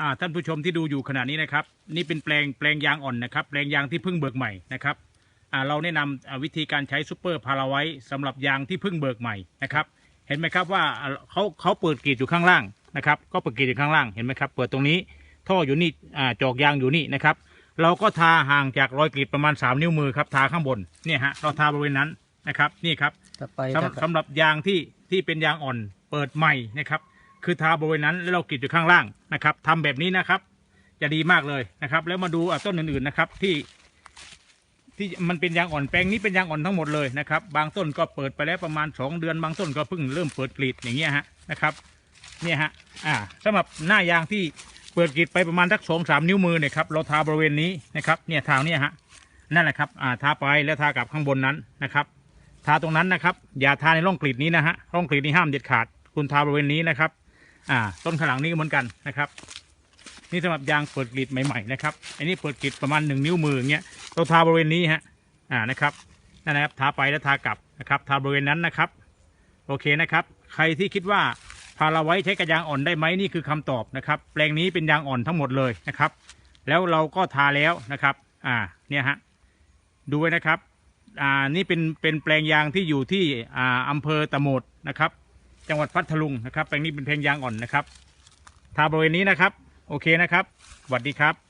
อ่าท่านผู้ชมที่ดูอยู่ขณะนี้นะครับ นี่เป็นแปลงแปลงยางอ่อนนะครับ แปลงยางที่เพิ่งเบิกใหม่นะครับอ่าเราแนะนำอ่าวิธีการใช้ซูเปอร์พาราไว้สำหรับยางที่เพิ่งเบิกใหม่นะครับ เห็นไหมครับว่าอ่าเขาเขาเปิดกรีดอยู่ข้างล่างนะครับ ก็เปิดกรีดอยู่ข้างล่างเห็นไหมครับ เปิดตรงนี้ท่ออยู่นี่อ่าจอกยางอยู่นี่นะครับ เราก็ทาห่างจากรอยกรีดประมาณ 3 นิ้วมือครับทาข้างบนเนี่ยฮะเราทาบริเวณนั้นนะครับนี่ครับต่อไปสำสำหรับยางที่ที่เป็นยางอ่อนเปิดใหม่นะครับ คือทาบริเวณนั้นแล้วเรากรีดอยู่ข้างล่างนะครับทำแบบนี้นะครับ จะดีมากเลยนะครับ แล้วมาดูต้นอื่นๆนะครับที่ที่มันเป็นยางอ่อนแปลงนี้เป็นยางอ่อนทั้งหมดเลยนะครับ บางต้นก็เปิดไปแล้วประมาณ 2 เดือน บางต้นก็เพิ่งเริ่มเปิดกรีดอย่างเงี้ยฮะนะครับเนี่ยฮะอ่าสำหรับหน้ายางที่เปิดกรีดไปประมาณสักสองสามนิ้วมือเนี่ยครับเราทาบริเวณนี้นะครับเนี่ยทางเนี่ยฮะนั่นแหละครับอ่าทาไปแล้วทากับข้างบนนั้นนะครับทาตรงนั้นนะครับ อย่าทาในร่องกรีดนี้นะฮะร่องกรีดนี้ห้ามเด็ดขาด คุณทาบริเวณนี้นะครับ อ่า ต้นข้างหลังนี้ก็เหมือนกันนะครับ นี่สำหรับยางเปิดกรีดใหม่ๆนะครับ อันนี้เปิดกรีดประมาณหนึ่งนิ้วมืออย่างเงี้ยเราทาบริเวณนี้ฮะ อ่านะครับนั่นนะครับ ทาไปแล้วทากลับนะครับ ทาบริเวณนั้นนะครับ โอเคนะครับ ใครที่คิดว่าพาราไว้ใช้กับยางอ่อนได้ไหมนี่คือคำตอบนะครับ แปลงนี้เป็นยางอ่อนทั้งหมดเลยนะครับ แล้วเราก็ทาแล้วนะครับ อ่า เนี่ยฮะ ดูไว้นะครับ อ่า นี่เป็นเป็นแปลงยางที่อยู่ที่ อ่าอำเภอตะโหมดนะครับ จังหวัดพัทลุงนะครับแปลงนี้เป็นแปลงยางอ่อนนะครับทาบริเวณนี้นะครับ โอเคนะครับสวัสดีครับ